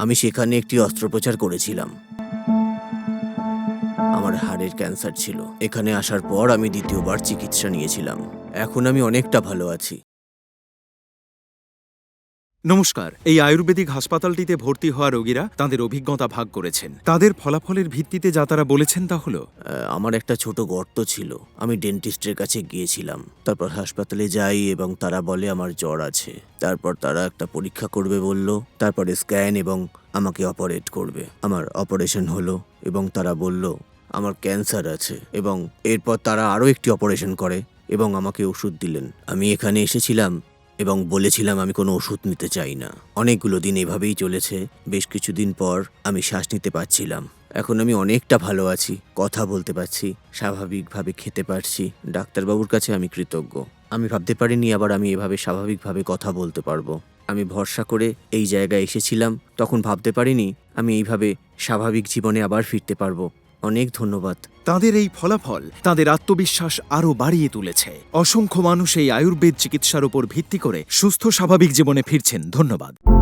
আমি সেখানে একটি অস্ত্রোপচার করেছিলাম। আমার হাড়ের ক্যান্সার ছিল। এখানে আসার পর আমি দ্বিতীয়বার চিকিৎসা নিয়েছিলাম। এখন আমি অনেকটা ভালো আছি। নমস্কার, এই আয়ুর্বেদিক হাসপাতালটিতে ভর্তি হওয়া রোগীরা তাদের অভিজ্ঞতা ভাগ করেছেন। তাদের ফলাফলের ভিত্তিতে যা তারা বলেছেন তা হলো আমার একটা ছোট গর্ত ছিল। আমি ডেন্টিস্টের কাছে গিয়েছিলাম। তারপর হাসপাতালে যাই এবং তারা বলে আমার জ্বর আছে। তারপর তারা একটা পরীক্ষা করবে বলল। তারপরে স্ক্যান এবং আমাকে অপারেট করবে। আমার অপারেশন হলো এবং তারা বলল, আমার ক্যান্সার আছে। এবং এরপর তারা আরও একটি অপারেশন করে এবং আমাকে ওষুধ দিলেন। আমি এখানে এসেছিলাম এবং বলেছিলাম আমি কোনো ওষুধ নিতে চাই না। অনেকগুলো দিন এভাবেই চলেছে, বেশ কিছুদিন পর আমি শ্বাস নিতে পারছিলাম। এখন আমি অনেকটা ভালো আছি, কথা বলতে পারছি, স্বাভাবিকভাবে খেতে পারছি, ডাক্তারবাবুর কাছে আমি কৃতজ্ঞ। আমি ভাবতে পারিনি আবার আমি এভাবে স্বাভাবিকভাবে কথা বলতে পারব। আমি ভরসা করে এই জায়গায় এসেছিলাম, তখন ভাবতে পারিনি আমি এইভাবে স্বাভাবিক জীবনে আবার ফিরতে পারব। অনেক ধন্যবাদ। তাদের এই ফলাফল তাদের আত্মবিশ্বাস আরও বাড়িয়ে তুলেছে। অসংখ্য মানুষ এই আয়ুর্বেদ চিকিৎসার উপর ভিত্তি করে সুস্থ স্বাভাবিক জীবনে ফিরছেন। ধন্যবাদ।